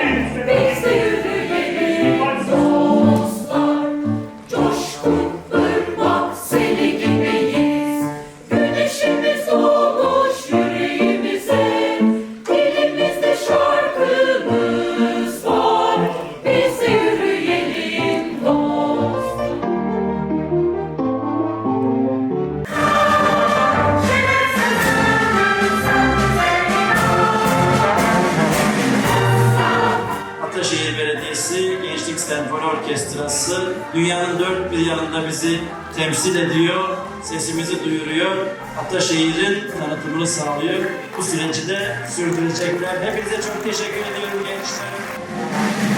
Amen. Ataşehir Belediyesi Gençlik Senfoni Orkestrası dünyanın dört bir yanında bizi temsil ediyor, sesimizi duyuruyor, Ataşehir'in tanıtımını sağlıyor. Bu süreci de sürdürecekler. Hepinize çok teşekkür ediyorum gençler.